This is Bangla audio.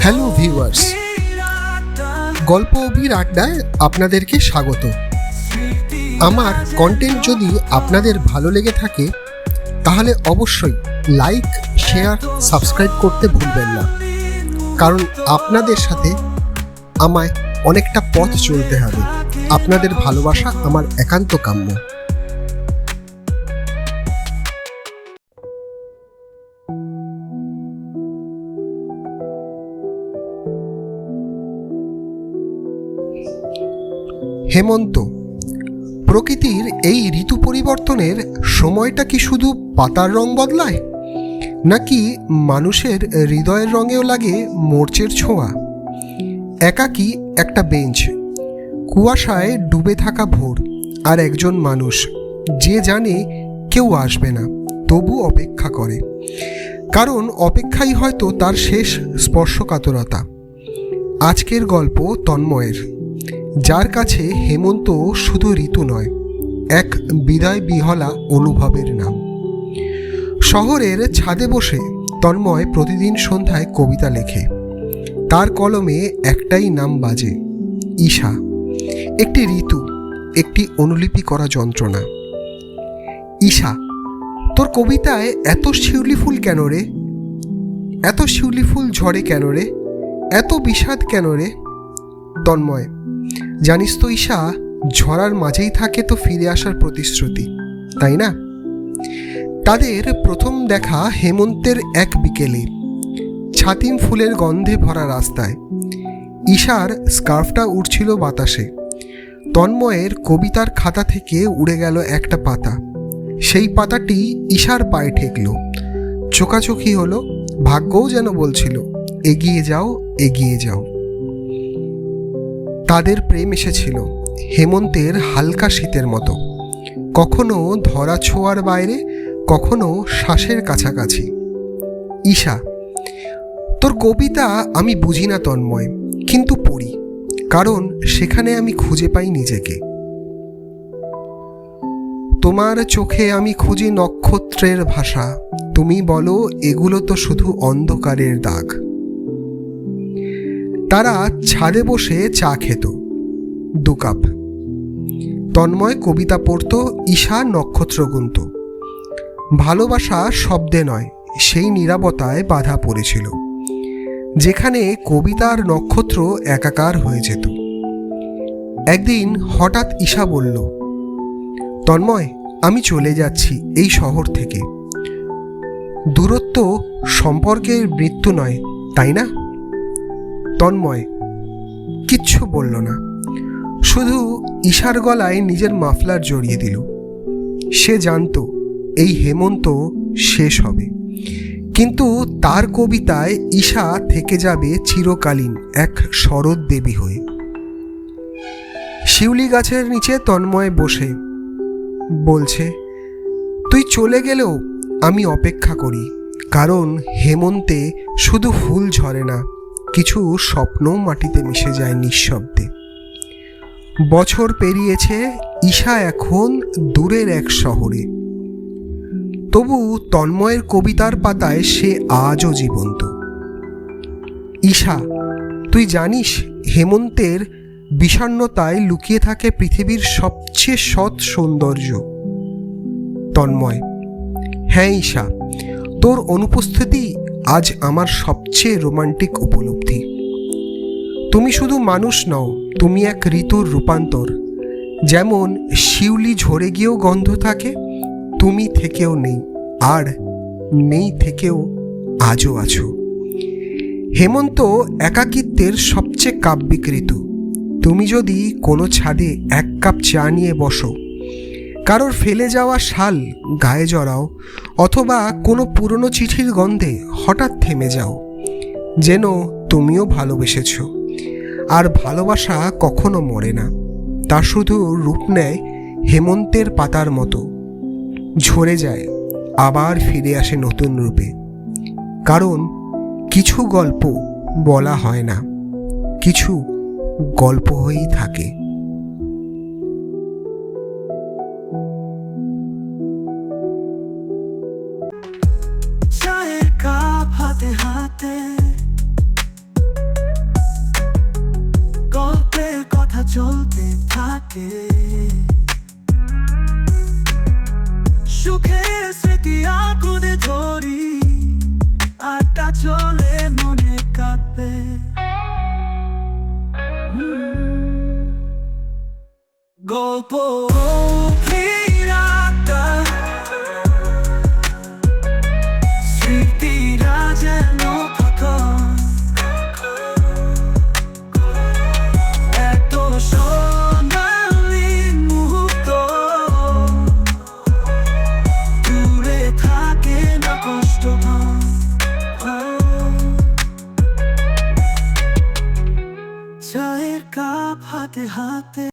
হ্যালো ভিউয়ার্স গল্প অভির আড্ডায় আপনাদেরকে স্বাগত। আমার কন্টেন্ট যদি আপনাদের ভালো লেগে থাকে, তাহলে অবশ্যই লাইক শেয়ার সাবস্ক্রাইব করতে ভুলবেন না। কারণ আপনাদের সাথে আমায় অনেকটা পথ চলতে হবে। আপনাদের ভালোবাসা আমার একান্ত কাম্য। হেমন্ত, প্রকৃতির এই ঋতু পরিবর্তনের সময়টা কি শুধু পাতার রং বদলায়? নাকি মানুষের হৃদয়ের রঙেও লাগে মোর্চের ছোঁয়া? একাকী একটা বেঞ্চ, কুয়াশায় ডুবে থাকা ভোর, আর একজন মানুষ, যে জানে কেউ আসবে না, তবু অপেক্ষা করে। কারণ অপেক্ষাই হয়তো তার শেষ স্পর্শকাতরতা। আজকের গল্প তন্ময়ের। যার কাছে হেমন্ত শুধু ঋতু নয়, এক বিদায় বিহলা অনুভবের নাম। শহরের ছাদে বসে তন্ময় প্রতিদিন সন্ধ্যায় কবিতা লেখে। তার কলমে একটাই নাম বাজে, ঈশা। একটি ঋতু, একটি অনুলিপি করা যন্ত্রণা। ঈশা, তোর কবিতায় এত শিউলি ফুল কেন রে? এত শিউলি ফুল ঝরে কেন রে? এত বিষাদ কেন রে? তন্ময় জানিস তো ঈশা ঝরার মাঝেই থাকে তো ফিরে আসার প্রতিশ্রুতি, তাই না? তাদের প্রথম দেখা হেমন্তের এক বিকেলে, ছাতিম ফুলের গন্ধে ভরা রাস্তায়। ঈশার স্কার্ফটা উড়ছিল বাতাসে, তন্ময়ের কবিতার খাতা থেকে উড়ে গেল একটা পাতা। সেই পাতাটি ঈশার পায়ে ঠেকল। চোকাচোখি হলো, ভাগ্যও যেন বলছিল, এগিয়ে যাও এগিয়ে যাও। তাদের প্রেম এসেছিল। হেমন্তের হালকা শীতের মতো। কখনো ধরা ছোঁয়ার বাইরে, কখনো শ্বাসের কাছাকাছি। ঈশা, তোর কবিতা আমি বুঝি না তন্ময়, কিন্তু পড়ি, কারণ সেখানে আমি খুঁজে পাই নিজেকে। তোমার চোখে আমি খুঁজি নক্ষত্রের ভাষা, তুমি বলো এগুলো তো শুধু অন্ধকারের দাগ। তারা ছাদে বসে চা খেত। দু কাপ। তন্ময় কবিতা পড়ত, ঈশা নক্ষত্র গুনত। ভালোবাসা শব্দে নয়, সেই নিরাপত্তায় বাধা পড়েছিল। যেখানে কবিতার নক্ষত্র একাকার হয়ে যেত। একদিন হঠাৎ ঈশা বলল, তন্ময়, আমি চলে যাচ্ছি এই শহর থেকে। দূরত্ব সম্পর্কের মৃত্যু নয়, তাই না? তন্ময় কিচ্ছু বলল না। শুধু ঈশার গলায় নিজের মাফলার জড়িয়ে দিল। সে জানতো এই হেমন্ত শেষ হবে। কিন্তু তার কবিতায় ঈশা থেকে যাবে চিরকালীন এক শরৎ দেবী হয়ে। শিউলি গাছের নিচে তন্ময় বসে, বলছে, তুই চলে গেলেও আমি অপেক্ষা করি, কারণ হেমন্তে শুধু ফুল ঝরে না কিছু স্বপ্নও মাটিতে মিশে যায় নিঃশব্দে। বছর পেরিয়েছে, ঈশা এখন দূরের এক শহরে। তবু তন্ময়ের কবিতার পাতায় সে আজও জীবন্ত। ঈশা, তুই জানিস, হেমন্তের বিষণ্নতায় লুকিয়ে থাকে পৃথিবীর সবচেয়ে সৎ সৌন্দর্য। তন্ময় হ্যাঁ ঈশা, তোর অনুপস্থিতি আজ আমার সবচেয়ে রোমান্টিক উপলব্ধি। তুমি শুধু মানুষ নও, তুমি এক ঋতুর রূপান্তর। যেমন শিউলি ঝরে গিয়েও গন্ধ থাকে, তুমি থেকেও নেই, আর নেই থেকেও আজও আছো। হেমন্ত একাকিত্বের সবচেয়ে কাব্যিক ঋতু। তুমি যদি কোনো ছাদে এক কাপ চা নিয়ে বসো কারোর ফেলে যাওয়া শাল গায়ে জড়াও, অথবা কোনো পুরনো চিঠির গন্ধে হঠাৎ থেমে যাও, যেন তুমিও ভালোবেসেছ। আর ভালোবাসা কখনো মরে না, তা শুধু রূপ নেয় হেমন্তের পাতার মতো। ঝরে যায়, আবার ফিরে আসে নতুন রূপে। কারণ কিছু গল্প বলা হয় না, কিছু গল্প হয়েই থাকে। রাতে গল্পের কথা চলতে থাকে। সুখের স্মৃতি আগুনে ধরি আটা চলে মনে কাঁপে। গল্প হাতে হাতে